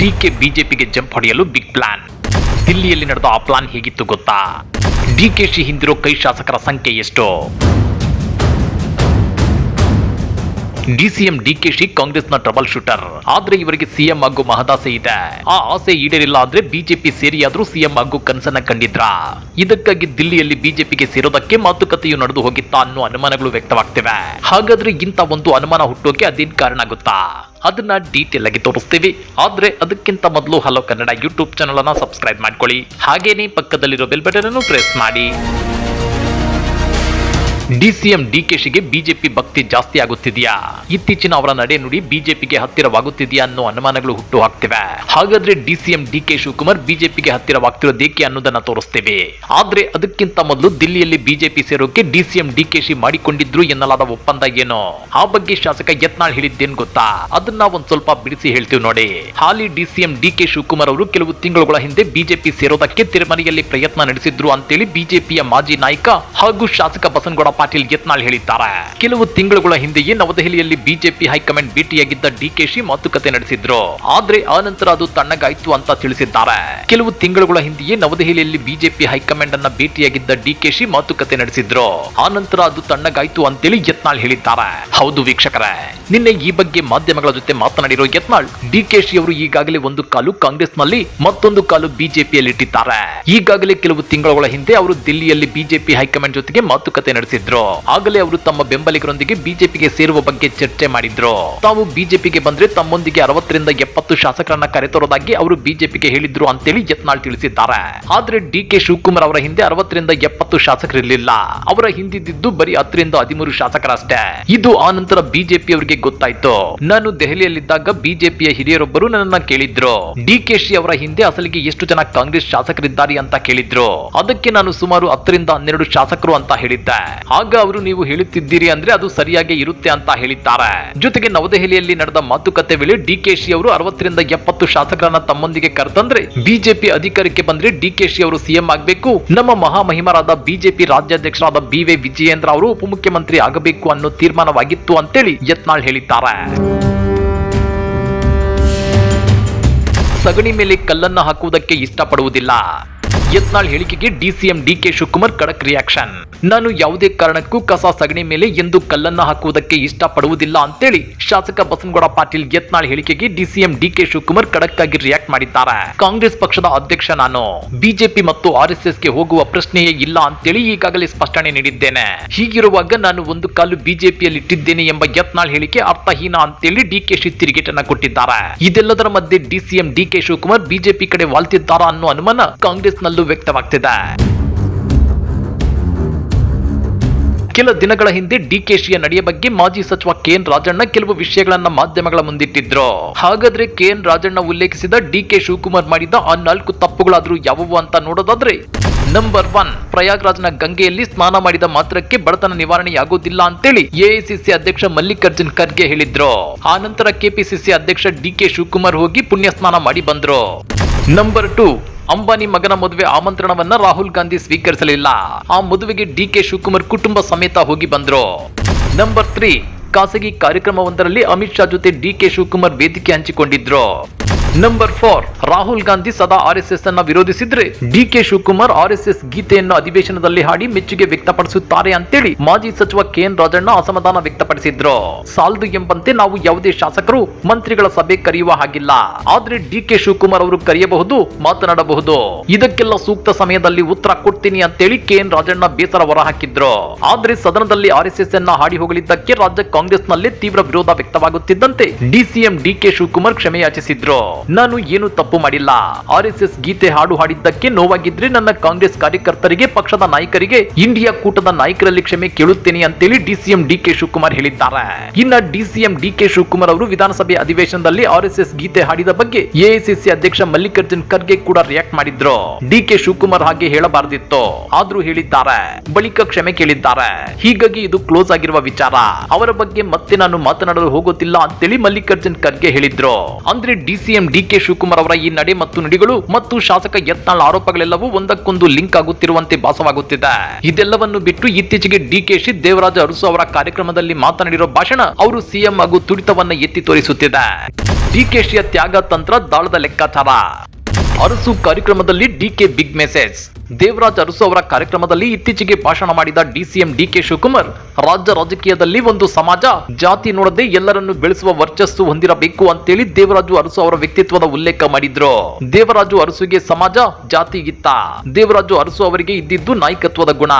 DK ಬಿಜೆಪಿಗೆ jump ಹೊಡೆಯಲು big plan ದಿಲ್ಲಿಯಲ್ಲಿ ನಡೆದ ಆ ಪ್ಲಾನ್ ಹೇಗಿತ್ತು ಗೊತ್ತಾ? ಡಿಕೆಶಿ ಹಿಂದಿರೋ ಕೈ ಶಾಸಕರ ಸಂಖ್ಯೆ ಎಷ್ಟು? ಡಿಸಿಎಂ ಡಿಕೆಶಿ ಕಾಂಗ್ರೆಸ್ನ ಟ್ರಬಲ್ ಶೂಟರ್ ಆದ್ರೆ ಇವರಿಗೆ ಸಿಎಂ ಆಗೋ ಮಹದಾಸೆ ಇದೆ. ಆ ಆಸೆ ಈಡೇರಿಲ್ಲ ಅಂದ್ರೆ ಬಿಜೆಪಿ ಸೇರಿಯಾದ್ರೂ ಸಿಎಂ ಆಗೋ ಕನಸನ್ನ ಕಂಡಿದ್ರ? ಇದಕ್ಕಾಗಿ ದಿಲ್ಲಿಯಲ್ಲಿ ಬಿಜೆಪಿಗೆ ಸೇರೋದಕ್ಕೆ ಮಾತುಕತೆಯು ನಡೆದು ಹೋಗಿತ್ತಾ ಅನ್ನೋ ಅನುಮಾನಗಳು ವ್ಯಕ್ತವಾಗ್ತಿವೆ. ಹಾಗಾದ್ರೆ ಇಂಥ ಒಂದು ಅನುಮಾನ ಹುಟ್ಟೋಕೆ ಅದೇನ್ ಕಾರಣ ಗೊತ್ತಾ? ಅದನ್ನ ಡೀಟೇಲ್ ಆಗಿ ತೋರಿಸ್ತೀವಿ. ಆದ್ರೆ ಅದಕ್ಕಿಂತ ಮೊದಲು ಹಲೋ ಕನ್ನಡ ಯೂಟ್ಯೂಬ್ ಚಾನಲ್ ಅನ್ನ ಸಬ್ಸ್ಕ್ರೈಬ್ ಮಾಡ್ಕೊಳ್ಳಿ. ಹಾಗೇನೇ ಪಕ್ಕದಲ್ಲಿರೋ ಬೆಲ್ ಬಟನ್ ಅನ್ನು ಪ್ರೆಸ್ ಮಾಡಿ. ಡಿಸಿಎಂ ಡಿಕೆಶಿಗೆ ಬಿಜೆಪಿ ಭಕ್ತಿ ಜಾಸ್ತಿ ಆಗುತ್ತಿದೆಯಾ? ಇತ್ತೀಚಿನ ಅವರ ನಡೆ ನುಡಿ ಬಿಜೆಪಿಗೆ ಹತ್ತಿರವಾಗುತ್ತಿದೆಯಾ ಅನ್ನೋ ಅನುಮಾನಗಳು ಹುಟ್ಟು ಹಾಕ್ತಿವೆ ಹಾಗಾದ್ರೆ ಡಿಸಿಎಂ ಡಿಕೆ ಶಿವಕುಮಾರ್ ಬಿಜೆಪಿಗೆ ಹತ್ತಿರವಾಗ್ತಿರೋದೇಕೆ ಅನ್ನೋದನ್ನ ತೋರಿಸ್ತೇವೆ. ಆದ್ರೆ ಅದಕ್ಕಿಂತ ಮೊದಲು ದಿಲ್ಲಿಯಲ್ಲಿ ಬಿಜೆಪಿ ಸೇರೋಕೆ ಡಿಸಿಎಂ ಡಿಕೆಶಿ ಮಾಡಿಕೊಂಡಿದ್ರು ಎನ್ನಲಾದ ಒಪ್ಪಂದ ಏನು? ಆ ಬಗ್ಗೆ ಶಾಸಕ ಯತ್ನಾಳ್ ಹೇಳಿದ್ದೇನ್ ಗೊತ್ತಾ? ಅದನ್ನ ಒಂದ್ ಸ್ವಲ್ಪ ಬಿಡಿಸಿ ಹೇಳ್ತೀವಿ ನೋಡಿ. ಹಾಲಿ ಡಿಸಿಎಂ ಡಿಕೆ ಶಿವಕುಮಾರ್ ಅವರು ಕೆಲವು ತಿಂಗಳುಗಳ ಹಿಂದೆ ಬಿಜೆಪಿ ಸೇರೋದಕ್ಕೆ ತಿರುಮನೆಯಲ್ಲಿ ಪ್ರಯತ್ನ ನಡೆಸಿದ್ರು ಅಂತೇಳಿ ಬಿಜೆಪಿಯ ಮಾಜಿ ನಾಯಕ ಹಾಗೂ ಶಾಸಕ ಬಸನಗೌಡ ಪಾಟೀಲ್ ಯತ್ನಾಳ್ ಹೇಳಿದ್ದಾರೆ. ಕೆಲವು ತಿಂಗಳುಗಳ ಹಿಂದೆಯೇ ನವದೆಹಲಿಯಲ್ಲಿ ಬಿಜೆಪಿ ಹೈಕಮಾಂಡ್ ಭೇಟಿಯಾಗಿದ್ದ ಡಿಕೆಶಿ ಮಾತುಕತೆ ನಡೆಸಿದ್ರು. ಆದ್ರೆ ಆನಂತರ ನಂತರ ಅದು ತಣ್ಣಗಾಯ್ತು ಅಂತ ತಿಳಿಸಿದ್ದಾರೆ. ಕೆಲವು ತಿಂಗಳುಗಳ ಹಿಂದೆಯೇ ನವದೆಹಲಿಯಲ್ಲಿ ಬಿಜೆಪಿ ಹೈಕಮಾಂಡ್ ಅನ್ನ ಭೇಟಿಯಾಗಿದ್ದ ಡಿಕೆಶಿ ಮಾತುಕತೆ ನಡೆಸಿದ್ರು. ಆನಂತರ ನಂತರ ಅದು ತಣ್ಣಗಾಯ್ತು ಅಂತೇಳಿ ಯತ್ನಾಳ್ ಹೇಳಿದ್ದಾರೆ. ಹೌದು ವೀಕ್ಷಕರೇ, ನಿನ್ನೆ ಈ ಬಗ್ಗೆ ಮಾಧ್ಯಮಗಳ ಜೊತೆ ಮಾತನಾಡಿರೋ ಯತ್ನಾಳ್, ಡಿಕೆಶಿ ಅವರು ಈಗಾಗಲೇ ಒಂದು ಕಾಲು ಕಾಂಗ್ರೆಸ್ನಲ್ಲಿ ಮತ್ತೊಂದು ಕಾಲು ಬಿಜೆಪಿಯಲ್ಲಿ ಇಟ್ಟಿದ್ದಾರೆ ಈಗಾಗಲೇ ಕೆಲವು ತಿಂಗಳುಗಳ ಹಿಂದೆ ಅವರು ದಿಲ್ಲಿಯಲ್ಲಿ ಬಿಜೆಪಿ ಹೈಕಮಾಂಡ್ ಜೊತೆಗೆ ಮಾತುಕತೆ ನಡೆಸಿದ್ರು ಆಗಲೇ ಅವರು ತಮ್ಮ ಬೆಂಬಲಿಗರೊಂದಿಗೆ ಬಿಜೆಪಿಗೆ ಸೇರುವ ಬಗ್ಗೆ ಚರ್ಚೆ ಮಾಡಿದ್ರು. ತಾವು ಬಿಜೆಪಿಗೆ ಬಂದ್ರೆ ತಮ್ಮೊಂದಿಗೆ ಅರವತ್ತರಿಂದ ಎಪ್ಪತ್ತು ಶಾಸಕರನ್ನ ಕರೆತರೋದಾಗಿ ಅವರು ಬಿಜೆಪಿಗೆ ಹೇಳಿದ್ರು ಅಂತೇಳಿ ಯತ್ನಾಳ್ ತಿಳಿಸಿದ್ದಾರೆ. ಆದ್ರೆ ಡಿ ಕೆ ಶಿವಕುಮಾರ್ ಅವರ ಹಿಂದೆ ಅರವತ್ತರಿಂದ ಎಪ್ಪತ್ತು ಶಾಸಕರಿರ್ಲಿಲ್ಲ. ಅವರ ಹಿಂದಿದ್ದು ಬರೀ ಹತ್ತರಿಂದ ಹದಿಮೂರು ಶಾಸಕರಷ್ಟೇ. ಇದು ಆ ನಂತರ ಬಿಜೆಪಿ ಅವರಿಗೆ ಗೊತ್ತಾಯ್ತು. ನಾನು ದೆಹಲಿಯಲ್ಲಿದ್ದಾಗ ಬಿಜೆಪಿಯ ಹಿರಿಯರೊಬ್ಬರು ನನ್ನನ್ನ ಕೇಳಿದ್ರು. ಡಿ ಕೆ ಶಿ ಅವರ ಹಿಂದೆ ಅಸಲಿಗೆ ಎಷ್ಟು ಜನ ಕಾಂಗ್ರೆಸ್ ಶಾಸಕರಿದ್ದಾರೆ ಅಂತ ಕೇಳಿದ್ರು. ಅದಕ್ಕೆ ನಾನು ಸುಮಾರು ಹತ್ತರಿಂದ ಹನ್ನೆರಡು ಶಾಸಕರು ಅಂತ ಹೇಳಿದ್ದೆ. ಆಗ ಅವರು ನೀವು ಹೇಳುತ್ತಿದ್ದೀರಿ ಅಂದ್ರೆ ಅದು ಸರಿಯಾಗಿ ಇರುತ್ತೆ ಅಂತ ಹೇಳಿದ್ದಾರೆ. ಜೊತೆಗೆ ನವದೆಹಲಿಯಲ್ಲಿ ನಡೆದ ಮಾತುಕತೆ ವೇಳೆ ಡಿಕೆಶಿ ಅವರು ಅರವತ್ತರಿಂದ ಎಪ್ಪತ್ತು ಶಾಸಕರನ್ನ ತಮ್ಮೊಂದಿಗೆ ಕರೆತಂದ್ರೆ ಬಿಜೆಪಿ ಅಧಿಕಾರಕ್ಕೆ ಬಂದ್ರೆ ಡಿಕೆಶಿ ಅವರು ಸಿಎಂ ಆಗಬೇಕು. ನಮ್ಮ ಮಹಾಮಹಿಮರಾದ ಬಿಜೆಪಿ ರಾಜ್ಯಾಧ್ಯಕ್ಷರಾದ ಬಿ ವೈ ವಿಜಯೇಂದ್ರ ಅವರು ಉಪಮುಖ್ಯಮಂತ್ರಿ ಆಗಬೇಕು ಅನ್ನೋ ತೀರ್ಮಾನವಾಗಿತ್ತು ಅಂತೇಳಿ ಯತ್ನಾಳ್ ಹೇಳಿದ್ದಾರೆ. ಸಗಣಿ ಮೇಲೆ ಕಲ್ಲನ್ನ ಹಾಕುವುದಕ್ಕೆ ಇಷ್ಟಪಡುವುದಿಲ್ಲ. ಯತ್ನಾಳ್ ಹೇಳಿಕೆಗೆ ಡಿಸಿಎಂ ಡಿಕೆ ಶಿವಕುಮಾರ್ ಕಡಕ್ ರಿಯಾಕ್ಷನ್ ನಾನು ಯಾವುದೇ ಕಾರಣಕ್ಕೂ ಕಸ ಸಗಣಿ ಮೇಲೆ ಎಂದು ಕಲ್ಲನ್ನ ಹಾಕುವುದಕ್ಕೆ ಇಷ್ಟಪಡುವುದಿಲ್ಲ ಅಂತೇಳಿ ಶಾಸಕ ಬಸನಗೌಡ ಪಾಟೀಲ್ ಯತ್ನಾಳ್ ಹೇಳಿಕೆಗೆ ಡಿಸಿಎಂ ಡಿಕೆ ಶಿವಕುಮಾರ್ ಖಡಕ್ ಆಗಿ ರಿಯಾಕ್ಟ್ ಮಾಡಿದ್ದಾರೆ. ಕಾಂಗ್ರೆಸ್ ಪಕ್ಷದ ಅಧ್ಯಕ್ಷ ನಾನು. ಬಿಜೆಪಿ ಮತ್ತು ಆರ್ ಎಸ್ ಎಸ್ಗೆ ಹೋಗುವ ಪ್ರಶ್ನೆಯೇ ಇಲ್ಲ ಅಂತೇಳಿ ಈಗಾಗಲೇ ಸ್ಪಷ್ಟನೆ ನೀಡಿದ್ದೇನೆ. ಹೀಗಿರುವಾಗ ನಾನು ಒಂದು ಕಾಲು ಬಿಜೆಪಿಯಲ್ಲಿ ಇಟ್ಟಿದ್ದೇನೆ ಎಂಬ ಯತ್ನಾಳ್ ಹೇಳಿಕೆ ಅರ್ಥಹೀನ ಅಂತೇಳಿ ಡಿಕೆಶಿ ತಿರುಗೇಟನ್ನ ಕೊಟ್ಟಿದ್ದಾರೆ. ಇದೆಲ್ಲದರ ಮಧ್ಯೆ ಡಿಸಿಎಂ ಡಿಕೆ ಶಿವಕುಮಾರ್ ಬಿಜೆಪಿ ಕಡೆ ವಾಲ್ತಿದ್ದಾರಾ ಅನ್ನೋ ಅನುಮಾನ ಕಾಂಗ್ರೆಸ್ನಲ್ಲೂ ವ್ಯಕ್ತವಾಗ್ತಿದೆ. ಕೆಲ ದಿನಗಳ ಹಿಂದೆ ಡಿಕೆಶಿಯ ನಡೆಯ ಬಗ್ಗೆ ಮಾಜಿ ಸಚಿವ ಕೆಎನ್ ರಾಜಣ್ಣ ಕೆಲವು ವಿಷಯಗಳನ್ನ ಮಾಧ್ಯಮಗಳ ಮುಂದಿಟ್ಟಿದ್ರು. ಹಾಗಾದ್ರೆ ಕೆಎನ್ ರಾಜಣ್ಣ ಉಲ್ಲೇಖಿಸಿದ ಡಿಕೆ ಶಿವಕುಮಾರ್ ಮಾಡಿದ ಆ ನಾಲ್ಕು ತಪ್ಪುಗಳಾದ್ರೂ ಯಾವುವು ಅಂತ ನೋಡೋದಾದ್ರೆ ನಂಬರ್ ಒನ್ ಪ್ರಯಾಗ್ರಾಜ್ನ ಗಂಗೆಯಲ್ಲಿ ಸ್ನಾನ ಮಾಡಿದ ಮಾತ್ರಕ್ಕೆ ಬಡತನ ನಿವಾರಣೆಯಾಗೋದಿಲ್ಲ ಅಂತೇಳಿ ಎಐಸಿಸಿ ಅಧ್ಯಕ್ಷ ಮಲ್ಲಿಕಾರ್ಜುನ್ ಖರ್ಗೆ ಹೇಳಿದ್ರು. ಆ ನಂತರ ಕೆಪಿಸಿಸಿ ಅಧ್ಯಕ್ಷ ಡಿಕೆ ಶಿವಕುಮಾರ್ ಹೋಗಿ ಪುಣ್ಯ ಸ್ನಾನ ಮಾಡಿ ಬಂದ್ರು. ನಂಬರ್ ಟೂ ಅಂಬಾನಿ ಮಗನ ಮದುವೆ ಆಮಂತ್ರಣವನ್ನ ರಾಹುಲ್ ಗಾಂಧಿ ಸ್ವೀಕರಿಸಲಿಲ್ಲ. ಆ ಮದುವೆಗೆ ಡಿ ಕೆ ಶಿವಕುಮಾರ್ ಕುಟುಂಬ ಸಮೇತ ಹೋಗಿ ಬಂದ್ರು. ನಂಬರ್ ತ್ರೀ, ಖಾಸಗಿ ಕಾರ್ಯಕ್ರಮವೊಂದರಲ್ಲಿ ಅಮಿತ್ ಶಾ ಜೊತೆ ಡಿ ಕೆ ಶಿವಕುಮಾರ್ ವೇದಿಕೆ ಹಂಚಿಕೊಂಡಿದ್ರು. ನಂಬರ್ ಫೋರ್ ರಾಹುಲ್ ಗಾಂಧಿ ಸದಾ ಆರ್ ಎಸ್ ಎಸ್ ಅನ್ನ ವಿರೋಧಿಸಿದ್ರೆ ಡಿ ಕೆ ಶಿವಕುಮಾರ್ ಎಸ್ ಗೀತೆಯನ್ನು ಅಧಿವೇಶನದಲ್ಲಿ ಹಾಡಿ ಮೆಚ್ಚುಗೆ ವ್ಯಕ್ತಪಡಿಸುತ್ತಾರೆ ಅಂತೇಳಿ ಮಾಜಿ ಸಚಿವ ಕೆ ಎನ್ ರಾಜಣ್ಣ ಅಸಮಾಧಾನ ವ್ಯಕ್ತಪಡಿಸಿದ್ರು. ಸಾಲದು ಎಂಬಂತೆ ನಾವು ಯಾವುದೇ ಶಾಸಕರು ಮಂತ್ರಿಗಳ ಸಭೆ ಕರೆಯುವ ಹಾಗಿಲ್ಲ. ಆದ್ರೆ ಡಿ ಕೆ ಶಿವಕುಮಾರ್ ಅವರು ಕರೆಯಬಹುದು, ಮಾತನಾಡಬಹುದು. ಇದಕ್ಕೆಲ್ಲ ಸೂಕ್ತ ಸಮಯದಲ್ಲಿ ಉತ್ತರ ಕೊಡ್ತೀನಿ ಅಂತೇಳಿ ಕೆ ಎನ್ ರಾಜಣ್ಣ ಬೇಸರ ಹೊರಹಾಕಿದ್ರು. ಆದ್ರೆ ಸದನದಲ್ಲಿ ಆರ್ ಎಸ್ ಎಸ್ ಅನ್ನ ಹಾಡಿ ಹೋಗಲಿದ್ದಕ್ಕೆ ರಾಜ್ಯ ಕಾಂಗ್ರೆಸ್ನಲ್ಲಿ ತೀವ್ರ ವಿರೋಧ ವ್ಯಕ್ತವಾಗುತ್ತಿದ್ದಂತೆ ಡಿಸಿಎಂ ಡಿ ಕೆ ಶಿವಕುಮಾರ್ ಕ್ಷಮೆ ಯಾಚಿಸಿದ್ರು ನಾನು ಏನು ತಪ್ಪು ಮಾಡಿಲ್ಲ. ಆರ್ ಎಸ್ ಎಸ್ ಗೀತೆ ಹಾಡು ಹಾಡಿದ್ದಕ್ಕೆ ನೋವಾಗಿದ್ರೆ ನನ್ನ ಕಾಂಗ್ರೆಸ್ ಕಾರ್ಯಕರ್ತರಿಗೆ, ಪಕ್ಷದ ನಾಯಕರಿಗೆ, ಇಂಡಿಯಾ ಕೂಟದ ನಾಯಕರಲ್ಲಿ ಕ್ಷಮೆ ಕೇಳುತ್ತೇನೆ ಅಂತೇಳಿ ಡಿಸಿಎಂ ಡಿ ಕೆ ಶಿವಕುಮಾರ್ ಹೇಳಿದ್ದಾರೆ. ಇನ್ನ ಡಿಸಿಎಂ ಡಿ ಕೆ ಶಿವಕುಮಾರ್ ಅವರು ವಿಧಾನಸಭೆ ಅಧಿವೇಶನದಲ್ಲಿ ಆರ್ ಎಸ್ ಎಸ್ ಗೀತೆ ಹಾಡಿದ ಬಗ್ಗೆ ಎಐಸಿಸಿ ಅಧ್ಯಕ್ಷ ಮಲ್ಲಿಕಾರ್ಜುನ್ ಖರ್ಗೆ ಕೂಡ ರಿಯಾಕ್ಟ್ ಮಾಡಿದ್ರು. ಡಿ ಕೆ ಶಿವಕುಮಾರ್ ಹಾಗೆ ಹೇಳಬಾರದಿತ್ತು. ಆದ್ರೂ ಹೇಳಿದ್ದಾರೆ. ಬಳಿಕ ಕ್ಷಮೆ ಕೇಳಿದ್ದಾರೆ. ಹೀಗಾಗಿ ಇದು ಕ್ಲೋಸ್ ಆಗಿರುವ ವಿಚಾರ. ಅವರ ಬಗ್ಗೆ ಮತ್ತೆ ನಾನು ಮಾತನಾಡಲು ಹೋಗುತ್ತಿಲ್ಲ ಅಂತೇಳಿ ಮಲ್ಲಿಕಾರ್ಜುನ್ ಖರ್ಗೆ ಹೇಳಿದ್ರು. ಅಂದ್ರೆ ಡಿಸಿಎಂ ಡಿ ಕೆ ಶಿವಕುಮಾರ್ ಅವರ ಈ ನಡೆ ಮತ್ತು ನುಡಿಗಳು ಮತ್ತು ಶಾಸಕ ಯತ್ನಾಳ್ ಆರೋಪಗಳೆಲ್ಲವೂ ಒಂದಕ್ಕೊಂದು ಲಿಂಕ್ ಆಗುತ್ತಿರುವಂತೆ ಭಾಸವಾಗುತ್ತಿದೆ. ಇದೆಲ್ಲವನ್ನು ಬಿಟ್ಟು ಇತ್ತೀಚೆಗೆ ಡಿಕೆಶಿ ದೇವರಾಜ ಅರಸು ಅವರ ಕಾರ್ಯಕ್ರಮದಲ್ಲಿ ಮಾತನಾಡಿರುವ ಭಾಷಣ ಅವರು ಸಿಎಂ ಹಾಗೂ ತುಡಿತವನ್ನ ಎತ್ತಿ ತೋರಿಸುತ್ತಿದೆ. ಡಿಕೆಶಿಯ ತ್ಯಾಗ ತಂತ್ರ ದಾಳದ ಲೆಕ್ಕಾಚಾರ. ಅರಸು ಕಾರ್ಯಕ್ರಮದಲ್ಲಿ DK big message. Devaraj Arasu ಅವರ ಕಾರ್ಯಕ್ರಮದಲ್ಲಿ ಇತ್ತೀಚೆಗೆ ಭಾಷಣ ಮಾಡಿದ ಡಿಸಿಎಂ ಡಿಕೆ ಶಿವಕುಮಾರ್, ರಾಜ್ಯ ರಾಜಕೀಯದಲ್ಲಿ ಒಂದು ಸಮಾಜ, ಜಾತಿ ನೋಡದೆ ಎಲ್ಲರನ್ನು ಬೆಳೆಸುವ ವರ್ಚಸ್ಸು ಹೊಂದಿರಬೇಕು ಅಂತೇಳಿ ದೇವರಾಜು ಅರಸು ಅವರ ವ್ಯಕ್ತಿತ್ವದ ಉಲ್ಲೇಖ ಮಾಡಿದ್ರು. ದೇವರಾಜು ಅರಸುಗೆ ಸಮಾಜ, ಜಾತಿ ಇತ್ತ. ದೇವರಾಜು ಅರಸು ಅವರಿಗೆ ಇದ್ದಿದ್ದು ನಾಯಕತ್ವದ ಗುಣ.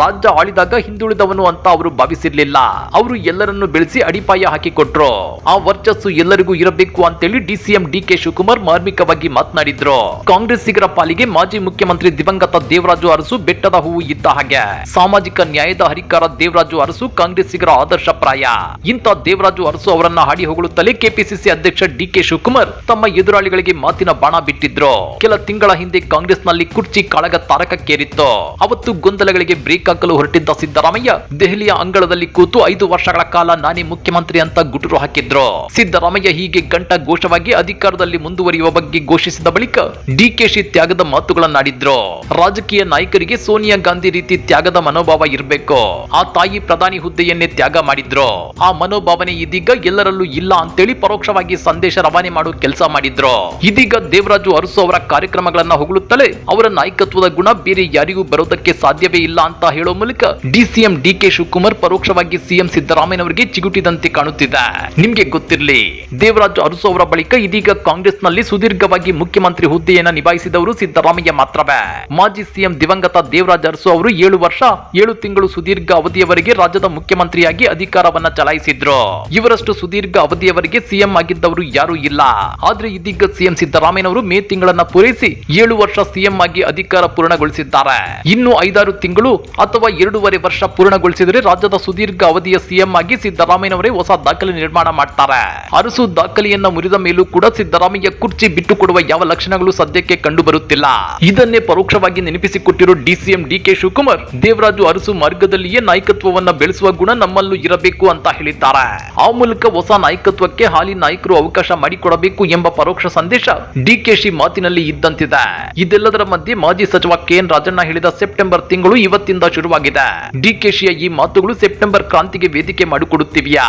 ರಾಜ್ಯ ಆಳಿದಾಗ ಹಿಂದುಳಿದವನು ಅಂತ ಅವರು ಭಾವಿಸಿರ್ಲಿಲ್ಲ. ಅವರು ಎಲ್ಲರನ್ನು ಬೆಳೆಸಿ ಅಡಿಪಾಯ ಹಾಕಿಕೊಟ್ರು. ಆ ವರ್ಚಸ್ಸು ಎಲ್ಲರಿಗೂ ಇರಬೇಕು ಅಂತೇಳಿ ಡಿಸಿಎಂ ಡಿಕೆ ಶಿವಕುಮಾರ್ ಮಾರ್ಮಿಕವಾಗಿ ಮಾತನಾಡಿದ್ರು. ಕಾಂಗ್ರೆಸ್ಸಿಗರ ಪಾಲಿಗೆ ಮಾಜಿ ಮುಖ್ಯಮಂತ್ರಿ ದಿವಂಗತ ದೇವರಾಜು ಅರಸು ಬೆಟ್ಟದ ಹೂವು ಇದ್ದ ಹಾಗೆ. ಸಾಮಾಜಿಕ ನ್ಯಾಯದ ಹರಿಕಾರ ದೇವರಾಜು ಅರಸು ಕಾಂಗ್ರೆಸ್ಸಿಗರ ಆದರ್ಶ ಪ್ರಾಯ. ಇಂಥ ದೇವರಾಜು ಅರಸು ಅವರನ್ನ ಹಾಡಿ ಹೊಗಳುತ್ತಲೇ ಕೆಪಿಸಿಸಿ ಅಧ್ಯಕ್ಷ ಡಿಕೆ ಶಿವಕುಮಾರ್ ತಮ್ಮ ಎದುರಾಳಿಗಳಿಗೆ ಮಾತಿನ ಬಾಣ ಬಿಟ್ಟಿದ್ರು. ಕೆಲ ತಿಂಗಳ ಹಿಂದೆ ಕಾಂಗ್ರೆಸ್ನಲ್ಲಿ ಕುರ್ಚಿ ಕಾಳಗ ತಾರಕಕ್ಕೇರಿತ್ತು. ಅವತ್ತು ಗೊಂದಲಗಳಿಗೆ ಬ್ರೇಕ್ ಹಾಕಲು ಹೊರಟಿದ್ದ ಸಿದ್ದರಾಮಯ್ಯ ದೆಹಲಿಯ ಅಂಗಳದಲ್ಲಿ ಕೂತು ಐದು ವರ್ಷಗಳ ಕಾಲ ನಾನೇ ಮುಖ್ಯಮಂತ್ರಿ ಅಂತ ಗುಟುರು ಹಾಕಿದ್ರು. ಸಿದ್ದರಾಮಯ್ಯ ಹೀಗೆ ಗಂಟ ಘೋಷವಾಗಿ ಅಧಿಕಾರದಲ್ಲಿ ಮುಂದುವರಿಯುವ ಬಗ್ಗೆ ಘೋಷಿಸಿದ ಬಳಿಕ ಡಿಕೆಶಿ ತ್ಯಾಗದ ಮಾತುಗಳನ್ನಾಡಿದ್ರು? ರಾಜಕೀಯ ನಾಯಕರಿಗೆ ಸೋನಿಯಾ ಗಾಂಧಿ ರೀತಿ ತ್ಯಾಗದ ಮನೋಭಾವ ಇರಬೇಕು. ಆ ತಾಯಿ ಪ್ರಧಾನಿ ಹುದ್ದೆಯನ್ನೇ ತ್ಯಾಗ ಮಾಡಿದ್ರು? ಆ ಮನೋಭಾವನೆ ಇದೀಗ ಎಲ್ಲರಲ್ಲೂ ಇಲ್ಲ ಅಂತೇಳಿ ಪರೋಕ್ಷವಾಗಿ ಸಂದೇಶ ರವಾನೆ ಮಾಡೋ ಕೆಲಸ ಮಾಡಿದ್ರು? ಇದೀಗ ದೇವರಾಜು ಅರಸು ಅವರ ಕಾರ್ಯಕ್ರಮಗಳನ್ನ ಹೊಗಳುತ್ತಲೇ ಅವರ ನಾಯಕತ್ವದ ಗುಣ ಬೇರೆ ಯಾರಿಗೂ ಬರೋದಕ್ಕೆ ಸಾಧ್ಯವೇ ಇಲ್ಲ ಅಂತ ಹೇಳೋ ಮೂಲಕ ಡಿಸಿಎಂ ಡಿಕೆ ಶಿವಕುಮಾರ್ ಪರೋಕ್ಷವಾಗಿ ಸಿಎಂ ಸಿದ್ದರಾಮಯ್ಯನವರಿಗೆ ಚಿಗುಟಿದಂತೆ ಕಾಣುತ್ತಿದೆ. ನಿಮ್ಗೆ ಗೊತ್ತಿರಲಿ, ದೇವರಾಜು ಅರಸು ಅವರ ಬಳಿಕ ಇದೀಗ ಕಾಂಗ್ರೆಸ್ನಲ್ಲಿ ಸುದೀರ್ಘವಾಗಿ ಮುಖ್ಯಮಂತ್ರಿ ಹುದ್ದೆಯನ್ನ ನಿಭಾಯಿಸಿದವರು ಸಿದ್ದರಾಮಯ್ಯ ಮಾತ್ರವೇ. ಮಾಜಿ ಸಿಎಂ ದಿವಂಗತ ದೇವರಾಜ ಅರಸು ಅವರು ಏಳು ವರ್ಷ, ಏಳು ತಿಂಗಳು ಸುದೀರ್ಘ ಅವಧಿಯವರೆಗೆ ರಾಜ್ಯದ ಮುಖ್ಯಮಂತ್ರಿಯಾಗಿ ಅಧಿಕಾರವನ್ನ ಚಲಾಯಿಸಿದ್ರು. ಇವರಷ್ಟು ಸುದೀರ್ಘ ಅವಧಿಯವರೆಗೆ ಸಿಎಂ ಆಗಿದ್ದವರು ಯಾರೂ ಇಲ್ಲ. ಆದ್ರೆ ಇದೀಗ ಸಿಎಂ ಸಿದ್ದರಾಮಯ್ಯನವರು ಮೇ ತಿಂಗಳನ್ನ ಪೂರೈಸಿ ಏಳು ವರ್ಷ ಸಿಎಂ ಆಗಿ ಅಧಿಕಾರ ಪೂರ್ಣಗೊಳಿಸಿದ್ದಾರೆ. ಇನ್ನು ಐದಾರು ತಿಂಗಳು ಅಥವಾ ಎರಡೂವರೆ ವರ್ಷ ಪೂರ್ಣಗೊಳಿಸಿದರೆ ರಾಜ್ಯದ ಸುದೀರ್ಘ ಅವಧಿಯ ಸಿಎಂ ಆಗಿ ಸಿದ್ದರಾಮಯ್ಯನವರೇ ಹೊಸ ದಾಖಲೆ ನಿರ್ಮಾಣ ಮಾಡ್ತಾರೆ. ಅರಸು ದಾಖಲೆಯನ್ನ ಮುರಿದ ಮೇಲೂ ಕೂಡ ಸಿದ್ದರಾಮಯ್ಯ ಕುರ್ಚಿ ಬಿಟ್ಟು ಕೊಡುವ ಯಾವ ಲಕ್ಷಣಗಳು ಸದ್ಯಕ್ಕೆ ಕಂಡು ಬರುತ್ತಿಲ್ಲ ಇದನ್ನೇ ಪರೋಕ್ಷವಾಗಿ ನೆನಪಿಸಿಕೊಟ್ಟಿರೋ ಡಿಸಿಎಂ ಡಿಕೆ ಶಿವಕುಮಾರ್, ದೇವರಾಜು ಅರಸು ಮಾರ್ಗದಲ್ಲಿಯೇ ನಾಯಕತ್ವವನ್ನ ಬೆಳೆಸುವ ಗುಣ ನಮ್ಮಲ್ಲೂ ಇರಬೇಕು ಅಂತ ಹೇಳಿದ್ದಾರೆ. ಆ ಮೂಲಕ ಹೊಸ ನಾಯಕತ್ವಕ್ಕೆ ಹಾಲಿ ನಾಯಕರು ಅವಕಾಶ ಮಾಡಿಕೊಡಬೇಕು ಎಂಬ ಪರೋಕ್ಷ ಸಂದೇಶ ಡಿಕೆಶಿ ಮಾತಿನಲ್ಲಿ ಇದ್ದಂತಿದೆ. ಇದೆಲ್ಲದರ ಮಧ್ಯೆ ಮಾಜಿ ಸಚಿವ ಕೆಎನ್ ರಾಜಣ್ಣ ಹೇಳಿದ ಸೆಪ್ಟೆಂಬರ್ ತಿಂಗಳು ಇವತ್ತಿಂದ ಶುರುವಾಗಿದೆ. ಡಿಕೆಶಿಯ ಈ ಮಾತುಗಳು ಸೆಪ್ಟೆಂಬರ್ ಕ್ರಾಂತಿಗೆ ವೇದಿಕೆ ಮಾಡಿಕೊಡುತ್ತಿವೆಯಾ?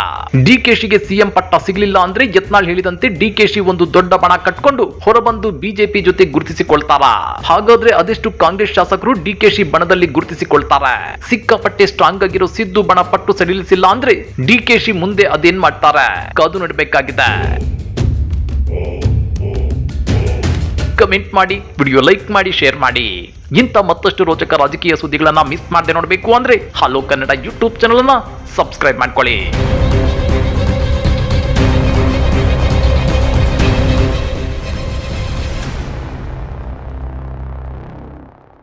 ಡಿಕೆಶಿಗೆ ಸಿಎಂ ಪಟ್ಟ ಸಿಗಲಿಲ್ಲ ಅಂದ್ರೆ ಯತ್ನಾಳ್ ಹೇಳಿದಂತೆ ಡಿಕೆಶಿ ಒಂದು ದೊಡ್ಡ ಬಣ ಕಟ್ಕೊಂಡು ಹೊರಬಂದು ಬಿಜೆಪಿ ಜೊತೆ ಗುರುತಿಸಿಕೊಳ್ತಾರ? ಹಾಗಾದ್ರೆ ಅದೆಷ್ಟು ಕಾಂಗ್ರೆಸ್ ಶಾಸಕರು ಡಿಕೆಶಿ ಬಣದಲ್ಲಿ ಗುರುತಿಸಿಕೊಳ್ತಾರೆ? ಸಿಕ್ಕಾಪಟ್ಟೆ ಸ್ಟ್ರಾಂಗ್ ಆಗಿರೋ ಸಿದ್ದು ಬಣ ಪಟ್ಟು ಸಡಿಲಿಸಿಲ್ಲ ಅಂದ್ರೆ ಡಿಕೆಶಿ ಮುಂದೆ ಅದೇನ್ ಮಾಡ್ತಾರೆ? ಕಾದು ನೋಡಬೇಕಾಗಿದೆ. ಕಮೆಂಟ್ ಮಾಡಿ, ವಿಡಿಯೋ ಲೈಕ್ ಮಾಡಿ, ಶೇರ್ ಮಾಡಿ. ಇಂಥ ಮತ್ತಷ್ಟು ರೋಚಕ ರಾಜಕೀಯ ಸುದ್ದಿಗಳನ್ನ ಮಿಸ್ ಮಾಡದೆ ನೋಡಬೇಕು ಅಂದ್ರೆ ಹಲೋ ಕನ್ನಡ ಯೂಟ್ಯೂಬ್ ಚಾನಲ್ ಅನ್ನ ಸಬ್ಸ್ಕ್ರೈಬ್ ಮಾಡ್ಕೊಳ್ಳಿ.